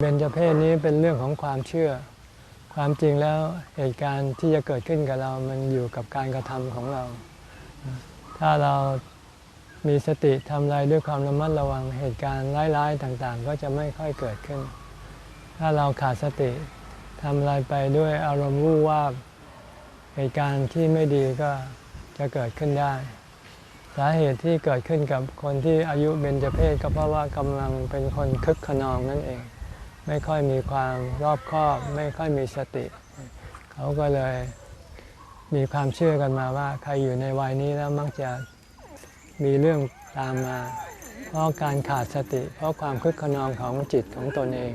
เบญจเพศนี้เป็นเรื่องของความเชื่อ ความจริงแล้วเหตุการณ์ที่จะเกิดขึ้นกับเรา มันอยู่กับการกระทำของเรา ถ้าเรามีสติทำอะไรด้วยความระมัดระวังเหตุการณ์ร้ายๆต่างๆ ก็จะไม่ค่อยเกิดขึ้น ถ้าเราขาดสติทำอะไรไปด้วยอารมณ์วู่วาบเหตุการณ์ที่ไม่ดีก็จะเกิดขึ้นได้ สาเหตุที่เกิดขึ้นกับคนที่อายุเบญจเพศก็เพราะว่ากำลังเป็นคนคึกขนองนั่นเอง ไม่ค่อยมีความรอบคอบ ไม่ค่อยมีสติ เขาก็เลยมีความเชื่อกันมาว่า ใครอยู่ในวัยนี้แล้วมักจะมีเรื่องตามมา เพราะการขาดสติ เพราะความคึกขนองของจิตของตนเอง